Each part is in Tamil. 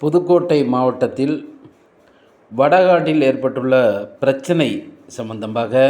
புதுக்கோட்டை மாவட்டத்தில் வடகாட்டில் ஏற்பட்டுள்ள பிரச்சனை சம்பந்தமாக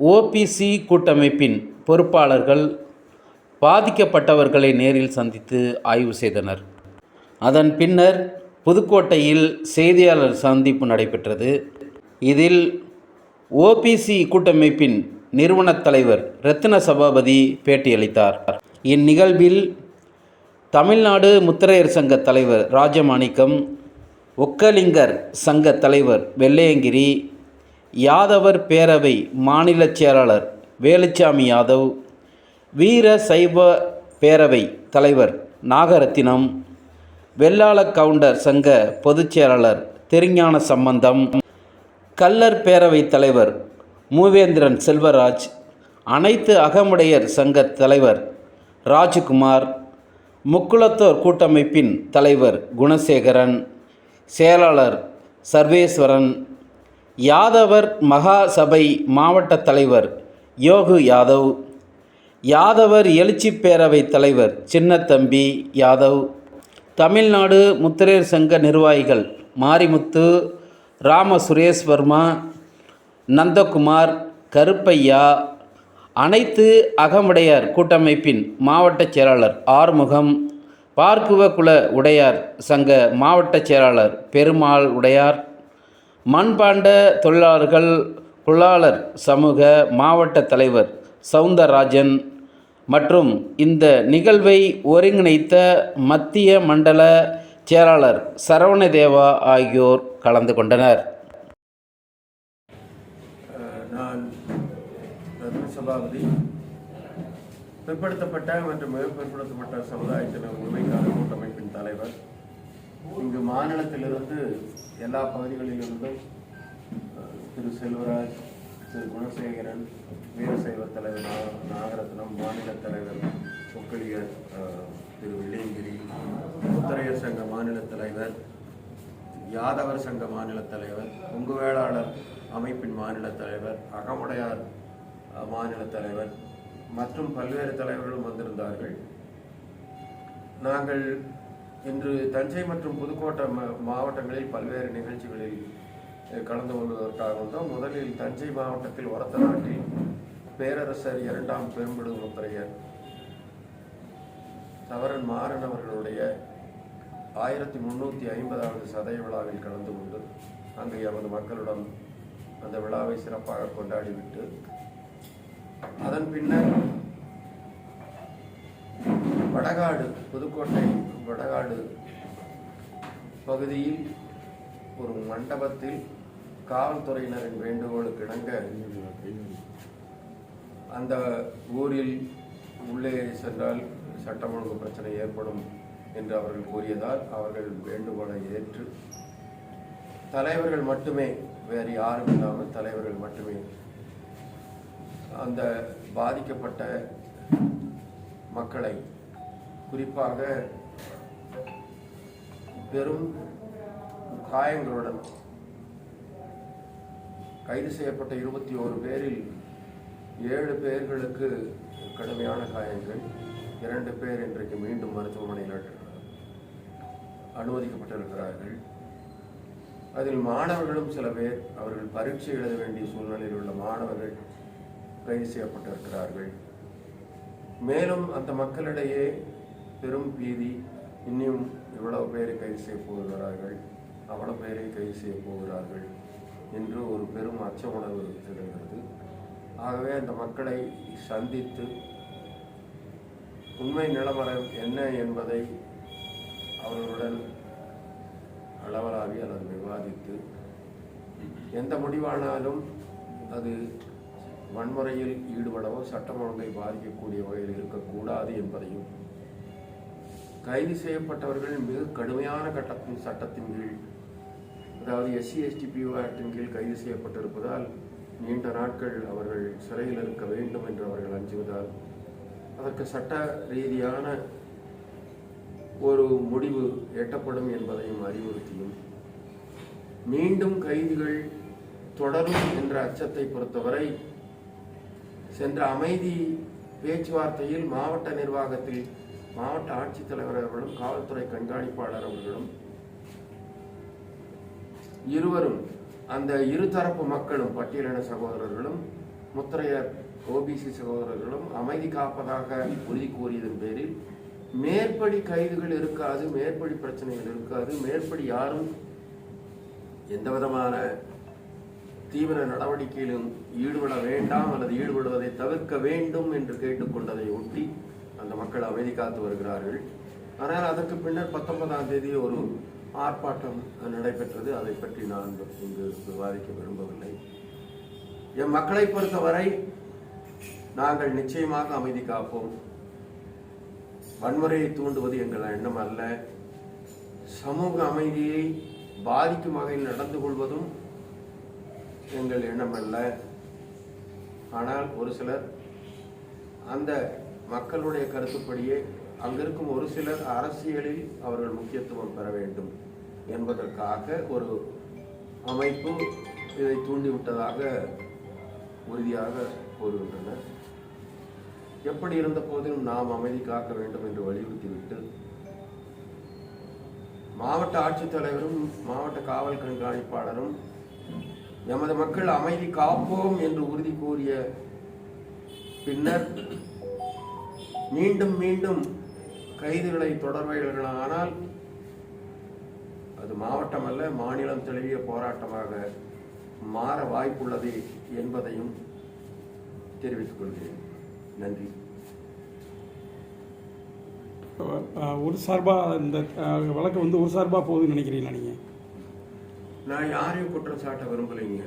ஓபிசி கூட்டமைப்பின் பொறுப்பாளர்கள் பாதிக்கப்பட்டவர்களை நேரில் சந்தித்து ஆய்வு செய்தனர். அதன் பின்னர் புதுக்கோட்டையில் செய்தியாளர் சந்திப்பு நடைபெற்றது. இதில் ஓபிசி கூட்டமைப்பின் நிறுவனத் தலைவர் ரத்ன சபாபதி பேட்டியளித்தார். இந்நிகழ்வில் தமிழ்நாடு முத்திரையர் சங்க தலைவர் ராஜமாணிக்கம் ஒக்கலிங்கர் சங்க தலைவர் வெள்ளையங்கிரி யாதவர் பேரவை மாநில செயலாளர் வேலுச்சாமி யாதவ் வீர சைவ பேரவை தலைவர் நாகரத்தினம் வெள்ளாள கவுண்டர் சங்க பொதுச் செயலாளர் திருஞான சம்பந்தம் கல்லர் பேரவைத் தலைவர் மூவேந்திரன் செல்வராஜ் அனைத்து அகமுடையர் சங்க தலைவர் ராஜ்குமார் முக்குளத்தோர் கூட்டமைப்பின் தலைவர் குணசேகரன் செயலாளர் சர்வேஸ்வரன் யாதவர் மகா சபை மாவட்ட தலைவர் யோகு யாதவ் யாதவர் எழுச்சி பேரவைத் தலைவர் சின்னத்தம்பி யாதவ் தமிழ்நாடு முத்திரையர் சங்க நிர்வாகிகள் மாரிமுத்து ராம சுரேஷ் வர்மா நந்தகுமார் கருப்பையா அனைத்து அகமுடையார் கூட்டமைப்பின் மாவட்ட செயலாளர் ஆறுமுகம் பார்க்குவ குல உடையார் சங்க மாவட்ட செயலாளர் பெருமாள் உடையார் மண்பாண்ட தொழிலாளர்கள் குளாளர் சமூக மாவட்ட தலைவர் சவுந்தரராஜன் மற்றும் இந்த நிகழ்வை ஒருங்கிணைத்த மத்திய மண்டல செயலாளர் சரவணதேவா ஆகியோர் கலந்து கொண்டனர் அஹ் நான் ரத்ன சபாபதி பிற்படுத்தப்பட்ட மற்றும் மிக பிற்படுத்தப்பட்ட சமுதாயத்தினர் உரிமைக்கான கூட்டமைப்பின் தலைவர். இங்கு மாநிலத்திலிருந்து எல்லா பகுதிகளிலிருந்தும் திரு செல்வராஜ் திரு குணசேகரன் வீரசைவ தலைவர் நாகரத்னம் மாநில தலைவர் ஒக்கலியர் திரு வெள்ளியங்கிரி முத்தரையர் சங்க மாநில தலைவர் யாதவர் சங்க மாநில தலைவர் உங்கு வேளாளர் அமைப்பின் மாநில தலைவர் அகமுடையார் மாநில தலைவர் மற்றும் பல்வேறு தலைவர்களும் வந்திருந்தார்கள். நாங்கள் இன்று தஞ்சை மற்றும் புதுக்கோட்டை மா- மாவட்டங்களில் பல்வேறு நிகழ்ச்சிகளில் கலந்து கொள்வதற்காக வந்தோம். முதலில் தஞ்சை மாவட்டத்தில் ஒரத்த நாட்டில் பேரரசர் இரண்டாம் பெரும்படு முத்திரையர் சவரன் மாறன் அவர்களுடைய ஆயிரத்தி முன்னூற்றி ஐம்பதாவது சதய விழாவில் கலந்து கொண்டு அங்கு எமது மக்களுடன் அந்த விழாவை சிறப்பாக கொண்டாடிவிட்டு அதன் பின்னர் வடகாடு புதுக்கோட்டை வடகாடு பகுதியில் ஒரு மண்டபத்தில் காவல்துறையினரின் வேண்டுகோளுக்கு இணங்க அந்த ஊரில் உள்ளே சென்றால் சட்டம் ஒழுங்கு பிரச்சனை ஏற்படும் என்று அவர்கள் கூறியதால் அவர்கள் வேண்டுகோளை ஏற்று தலைவர்கள் மட்டுமே வேறு யாரும் இல்லாமல் தலைவர்கள் மட்டுமே அந்த பாதிக்கப்பட்ட மக்களை குறிப்பாக பெரும் காயங்களுடன் கைது செய்யப்பட்ட இருபத்தி ஓரு பேரில் ஏழு பேர்களுக்கு கடுமையான காயங்கள் இரண்டு பேர் இன்றைக்கு மீண்டும் மருத்துவமனையில் அனுமதிக்கப்பட்டிருக்கிறார்கள். அதில் மாணவர்களும் சில பேர் அவர்கள் பரீட்சை எழுத வேண்டிய சூழ்நிலையில் உள்ள மாணவர்கள் கைது செய்யப்பட்டிருக்கிறார்கள். மேலும் அந்த மக்களிடையே பெரும் பீதி இன்னும் இவ்வளவு பேரை கைது செய்ய போகிறார்கள் அவ்வளவு பேரை கைது செய்ய போகிறார்கள் என்று ஒரு பெரும் அச்ச உணர்வு திகழ்கிறது. ஆகவே அந்த மக்களை சந்தித்து உண்மை நிலவரம் என்ன என்பதை அவர்களுடன் அளவலாவி அல்லது விவாதித்து எந்த முடிவானாலும் அது வன்முறையில் ஈடுபடவோ சட்டம் ஒழுங்கை பாதிக்கக்கூடிய வகையில் இருக்கக்கூடாது என்பதையும் கைது செய்யப்பட்டவர்கள் மிக கடுமையான கட்டத்தின் சட்டத்தின் கீழ் அதாவது எஸ்சி எஸ்டி பிஓ ஆக்டின் கீழ் கைது செய்யப்பட்டிருப்பதால் நீண்ட நாட்கள் அவர்கள் சிறையில் இருக்க வேண்டும் என்று அவர்கள் அஞ்சுவதால் அதற்கு சட்ட ரீதியான ஒரு முடிவு எட்டப்படும் என்பதையும் அறிவுறுத்தியும் மீண்டும் கைதிகள் தொடரும் என்ற அச்சத்தை பொறுத்தவரை சென்ற அமைதி பேச்சுவார்த்தையில் மாவட்ட நிர்வாகத்தில் மாவட்ட ஆட்சித்தலைவர் அவர்களும் காவல்துறை கண்காணிப்பாளர் அவர்களும் இருவரும் அந்த இருதரப்பு மக்களும் பட்டியலின சகோதரர்களும் முத்திரையர் ஓபிசி சகோதரர்களும் அமைதி காப்பதாக உறுதி கூறியதன் பேரில் மேற்படி கைதுகள் இருக்காது மேற்படி பிரச்சனைகள் இருக்காது மேற்படி யாரும் எந்த விதமான தீவிர நடவடிக்கையிலும் ஈடுபட வேண்டாம் அல்லது ஈடுபடுவதை தவிர்க்க வேண்டும் என்று கேட்டுக்கொண்டதை ஒட்டி அந்த மக்கள் அமைதி காத்து வருகிறார்கள். ஆனால் அதற்கு பின்னர் பத்தொன்பதாம் தேதி ஒரு ஆர்ப்பாட்டம் நடைபெற்றது. அதை பற்றி நான் இங்கு விவாதிக்க விரும்பவில்லை. என் மக்களை பொறுத்தவரை நாங்கள் நிச்சயமாக அமைதி காப்போம். வன்முறையை தூண்டுவது எங்கள் எண்ணம் அல்ல. சமூக அமைதியை பாதிக்கும் வகையில் நடந்து கொள்வதும் எங்கள் எண்ணம் அல்ல. ஆனால் ஒரு சிலர் அந்த மக்களுடைய கருத்துப்படியே அங்கிருக்கும் ஒரு சிலர் அரசியலில் அவர்கள் முக்கியத்துவம் பெற வேண்டும் என்பதற்காக ஒரு அமைப்பு இதை தூண்டிவிட்டதாக உறுதியாக கூறுகின்றனர். எப்படி இருந்த போதிலும் நாம் அமைதி காக்க வேண்டும் என்று வலியுறுத்திவிட்டு மாவட்ட ஆட்சித்தலைவரும் மாவட்ட காவல் கண்காணிப்பாளரும் எமது மக்கள் அமைதி காப்போம் என்று உறுதி கூறிய பின்னர் மீண்டும் மீண்டும் கைதுகளை தொடர்வார்களானால் அது மாவட்டம் அல்ல மாநிலம் தழுவிய போராட்டமாக மாற வாய்ப்புள்ளது என்பதையும் தெரிவித்துக் கொள்கிறேன். நன்றி. ஒரு சார்பாக இந்த வழக்கு வந்து ஒரு சார்பாக போகுதுன்னு நினைக்கிறீங்களா நீங்கள் நான் யாரையும் குற்றம் சாட்ட விரும்பலைங்க.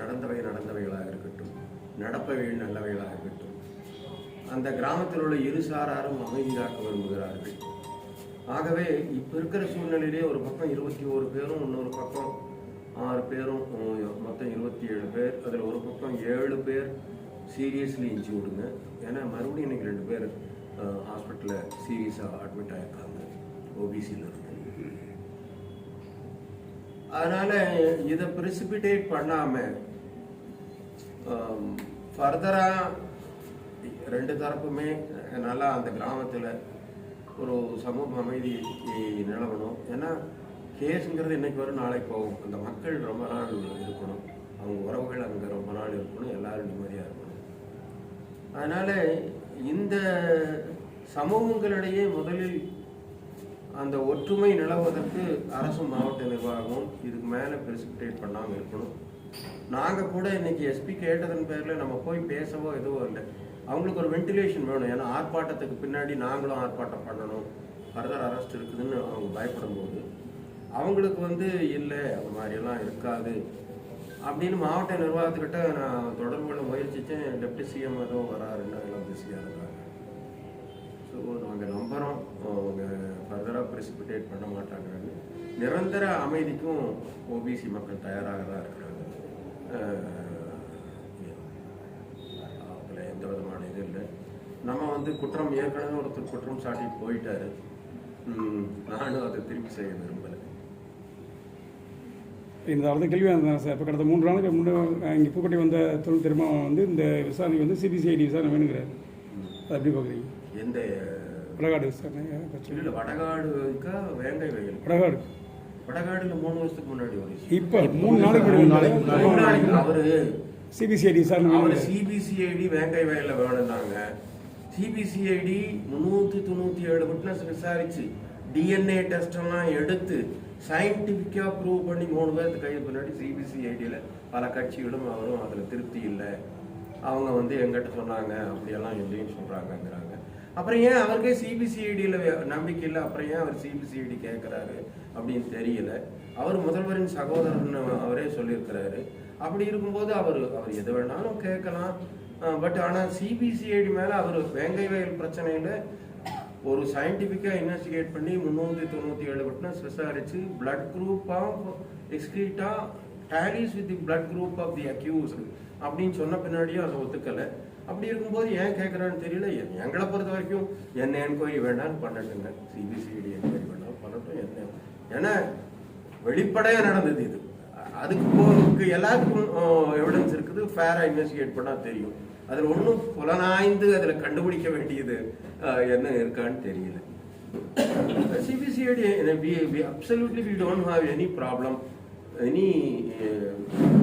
நடந்தவை நடந்தவைகளாக இருக்கட்டும். நடப்பவைகள் நல்லவைகளாக இருக்கட்டும். அந்த கிராமத்தில் உள்ள இரு சாராரும் அமைதியாக்க விரும்புகிறார்கள். ஆகவே இப்போ இருக்கிற சூழ்நிலையிலே ஒரு பக்கம் இருபத்தி ஒரு பேரும் இன்னொரு பக்கம் ஆறு பேரும் மொத்தம் இருபத்தி ஏழு பேர் அதில் ஒரு பக்கம் ஏழு பேர் சீரியஸ்லி இன்ஜூர்டுங்க. ஏன்னா மறுபடியும் இன்றைக்கி ரெண்டு பேர் ஹாஸ்பிட்டலில் சீரியஸாக அட்மிட் ஆகியிருக்காங்க ஓபிசியில் இருந்து. அதனால இதை பிரிசிபிடேட் பண்ணாம ஃபர்தரா ரெண்டு தரப்புமே நல்லா அந்த கிராமத்தில் ஒரு சமூக அமைதி நிலவணும். ஏன்னா கேஸுங்கிறது இன்னைக்கு வரும் நாளைக்கு போகும். அந்த மக்கள் ரொம்ப நாள் இருக்கணும். அவங்க உறவுகள் அங்கே ரொம்ப நாள் இருக்கணும். எல்லாரும் நிம்மதியாக இருக்கணும். அதனால இந்த சமூகங்களிடையே முதலில் அந்த ஒற்றுமை நிலவுவதற்கு அரசு மாவட்ட நிர்வாகம் இதுக்கு மேலே பிரிசிபிடேட் பண்ணாமல் இருக்கணும். நாங்கள் கூட இன்னைக்கு எஸ்பி கேட்டதன் பேரில் நம்ம போய் பேசவோ எதுவோ இல்லை. அவங்களுக்கு ஒரு வென்டிலேஷன் வேணும். ஏன்னா ஆர்ப்பாட்டத்துக்கு பின்னாடி நாங்களும் ஆர்ப்பாட்டம் பண்ணணும். ஃபர்தர் அரெஸ்ட் இருக்குதுன்னு அவங்க பயப்படும் போது அவங்களுக்கு வந்து இல்லை அந்த மாதிரியெல்லாம் இருக்காது. அப்படின்னு மாவட்ட நிர்வாகத்துக்கிட்ட நான் தொடர்பு கொள்ள முயற்சித்தேன் டெப்டி சிஎம் எதுவும் வராருன்னு எல்லாம் பிஸியாக இருக்காங்க ஸோ நாங்கள் நம்புகிறோம் அவங்க ஃபர்தராக ப்ரெசிபிடேட் பண்ண மாட்டாங்கன்னு. நிரந்தர அமைதிக்கும் ஓபிசி மக்கள் தயாராக தான் இருக்கிறாங்க. அதில் எந்த விதமான இது இல்லை. நம்ம வந்து குற்றம் ஏற்கனவே ஒருத்தர் குற்றம் சாட்டி போயிட்டாரு. நானும் அதை திருப்பி செய்ய விரும்பலை. இந்த அடுத்த கேள்வி அதுதான் சார்? இப்போ கடந்த மூன்று நாளுக்கு முன்னே இங்கே பூக்கட்டி வந்த தொழில் திருமாவளவன் வந்து இந்த விசாரணை வந்து சிபிசிஐடி விசாரணை வேணுங்கிறாரு. அது எப்படி பார்க்குறீங்க எந்த வடகாடு இல்லை வடகாடுக்கா வேங்கை வயல் வடகாடு வடகாடுல மூணு வருஷத்துக்கு முன்னாடி ஒரு. இப்போ மூணு நாளைக்கு மூணு நாளைக்கு முன்னாடி. முன்னாடி அவரு சிபிசிஐடி விசாரணை அவர். சிபிசிஐடி வேங்கை வயல்ல வேணும்னாங்க சிபிசிஐடி முந்நூற்றி தொண்ணூற்றி ஏழு விட்னஸ் விசாரிச்சு டிஎன்ஏ டெஸ்ட் எல்லாம் எடுத்து சயின்டிஃபிக்காக ப்ரூவ் பண்ணி மூணு பேருக்கு கைது பின்னாடி சிபிசிஐடியில் பல கட்சிகளும் அவரும் அதில் திருப்தி இல்லை அவங்க வந்து எங்கிட்ட சொன்னாங்க அப்படியெல்லாம் இல்லைன்னு சொல்கிறாங்கங்கிறாங்க அப்புறம் ஏன் அவருக்கே சிபிசிஐடியில் நம்பிக்கை இல்லை? அப்புறம் ஏன் அவர் சிபிசிஐடி கேட்குறாரு அப்படின்னு தெரியல. அவர் முதல்வரின் சகோதரன் அவரே சொல்லியிருக்கிறாரு. அப்படி இருக்கும்போது அவர் அவர் எது வேணாலும் கேட்கலாம். பட் ஆனால் சிபிசிஐடி மேலே அவர் வேங்கை வயல் பிரச்சனையில் ஒரு சயின்டிஃபிக்காக இன்வெஸ்டிகேட் பண்ணி முந்நூற்றி தொண்ணூற்றி ஏழு விட்னஸ் விசாரித்து blood group of tallies with the blood group of the accused அப்படின்னு சொன்ன பின்னாடியும் அதை ஒத்துக்கலை. அப்படி இருக்கும்போது ஏன் கேட்குறான்னு தெரியல. எங்களை பொறுத்த வரைக்கும் என்ன என்கொயரி வேண்டாம்னு பண்ணட்டுங்க. சிபிசிஐடி என்கொயரி வேண்டாம் பண்ணட்டும் என்ன. ஏன்னா வெளிப்படையாக நடந்தது இது. அதுக்கு போக்கு எல்லாத்துக்கும் எவிடன்ஸ் இருக்குது. ஃபேராக இன்வெஸ்டிகேட் பண்ணால் தெரியும். அதில் ஒன்றும் புலனாய்ந்து அதில் கண்டுபிடிக்க வேண்டியது என்ன இருக்கான்னு தெரியல. CBCID absolutely we don't have any problem any uh,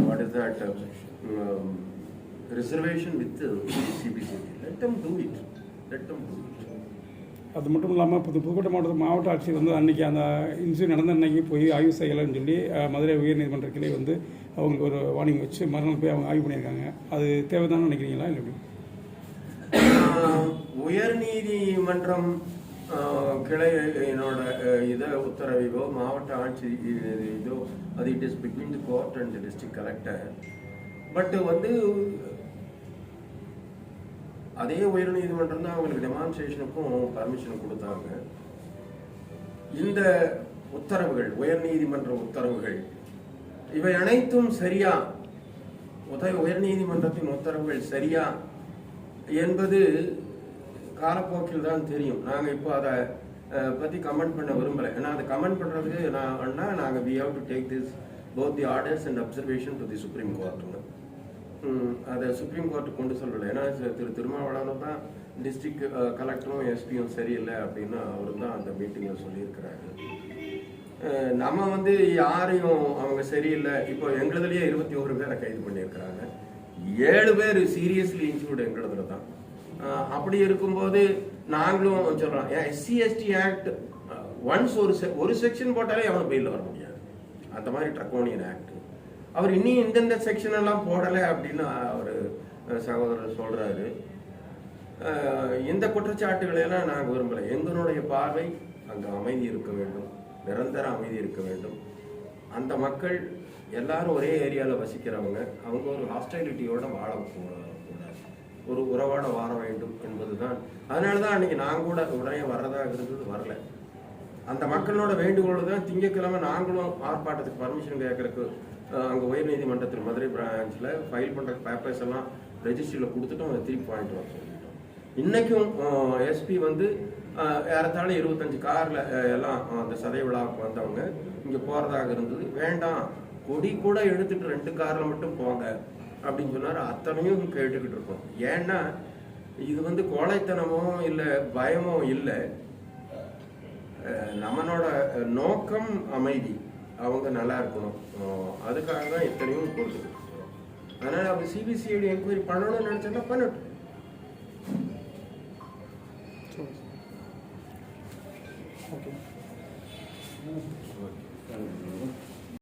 what is that uh, um, reservation with the CBCD let them do it. Let them do it. அது மட்டும் இல்லாமல் புது புதுக்கோட்டை மாவட்ட மாவட்ட ஆட்சியர் வந்து அன்னைக்கு அந்த இன்சிடென்ட் நடந்த அன்னைக்கு போய் ஆய்வு செய்யலைன்னு சொல்லி மதுரை உயர்நீதிமன்ற கிளை வந்து அவங்களுக்கு ஒரு வார்னிங் வச்சு மறுநாள் போய் அவங்க ஆய்வு பண்ணியிருக்காங்க. அது தேவைதானு நினைக்கிறீங்களா இல்லை எப்படி? ஆஹ் உயர் நீதிமன்றம் கிளையினோட இதை உத்தரவையோ மாவட்ட ஆட்சி இதோ அது it is between the court and district collector. பட்டு வந்து அதே உயர்நீதிமன்றம் தான் அவங்களுக்கு டெமான்ஸ்ட்ரேஷனுக்கும் பர்மிஷன் கொடுத்தாங்க. இந்த உத்தரவுகள் உயர்நீதிமன்ற உத்தரவுகள் இவை அனைத்தும் சரியா? உத உயர்நீதிமன்றத்தின் உத்தரவுகள் சரியா? என்பது காலப்போக்கில் தான் தெரியும். நாங்கள் இப்போ அதை பற்றி கமெண்ட் பண்ண விரும்பலை. ஏன்னா அதை கமெண்ட் பண்ணுறதுக்கு நான் அண்ணா நாங்கள் we have to take this both the orders and observation to the supreme கோர்ட்டுங்க அதை சுப்ரீம் கோர்ட்டு கொண்டு சொல்லலை. ஏன்னா திரு- திரு திருமாவளவன் தான் டிஸ்ட்ரிக்ட் கலெக்டரும் எஸ்பியும் சரியில்லை அப்படின்னு அவரும் தான் அந்த மீட்டிங்கில் சொல்லியிருக்கிறாரு. நம்ம வந்து யாரையும் அவங்க சரியில்லை. இப்போ எங்களுதுலேயே இருபத்தி ஒரு பேரை கைது பண்ணியிருக்கிறாங்க. ஏழு பேர் சீரியஸ்லி இன்க்ளூட் எங்களதுல தான் அப்படி இருக்கும்போது நாங்களும் சொல்றோம். எஸ்சி எஸ்டி ஆக்ட் ஒன்ஸ் ஒரு se- ஒரு செக்ஷன் போட்டாலே அவனை பெயில வர முடியாது. அந்த மாதிரி ட்ரக்கோனியன் ஆக்ட் அவர் இன்னும் இந்தந்த செக்ஷன் எல்லாம் போடலை அப்படின்னு அவர் சகோதரர் சொல்றாரு. இந்த குற்றச்சாட்டுகளை எல்லாம் நாங்கள் விரும்பலை. எங்களுடைய பார்வை அங்கே அமைதி இருக்க வேண்டும். நிரந்தர அமைதி இருக்க வேண்டும். அந்த மக்கள் எல்லாரும் ஒரே ஏரியாவில் வசிக்கிறவங்க. அவங்க ஒரு ஹாஸ்டைலிட்டியோட வாழ போகிறாங்க ஒரு உறவாட வாழ வேண்டும் என்பதுதான். அதனால தான் அன்னைக்கு நான் கூட உடனே வர்றதா இருந்தது வரல. அந்த மக்களோட வேண்டுகோள் தான் திங்கட்கிழமை நாங்களும் ஆர்ப்பாட்டத்துக்கு பர்மிஷன் கேட்கறதுக்கு அங்கே உயர்நீதிமன்றத்தில் மதுரை பிரான்ச்சில் ஃபைல் பண்ணுற பேப்பர்ஸ் எல்லாம் ரெஜிஸ்டரில் கொடுத்துட்டோம் அதை திருப்பி வாங்கிட்டு வர சொல்லிட்டோம். இன்னைக்கும் எஸ்பி வந்து ஏறத்தாழ இருபத்தஞ்சு காரில் எல்லாம் அந்த சதை விழாவுக்கு வந்தவங்க இங்கே போகிறதாக இருந்தது. வேண்டாம் கொடி கூட எடுத்துட்டு ரெண்டு காரில் மட்டும் போங்க. அப்படின்னு சொன்னார். அத்தனையும் கேட்டுக்கிட்டு இருக்கோம். ஏன்னா இது வந்து கோழைத்தனமோ இல்லை பயமோ இல்லை. நம்மளோட நோக்கம் அமைதி. அவங்க நல்லா இருக்கணும். அதுக்காக தான் எத்தனையும் கொடுத்துக்கிட்டு இருக்கிறோம் அதனால் அவங்க சிபிசிஐடி என்கொயரி பண்ணணும்னு நினச்சோன்னா பண்ணட்டும். ஓகே.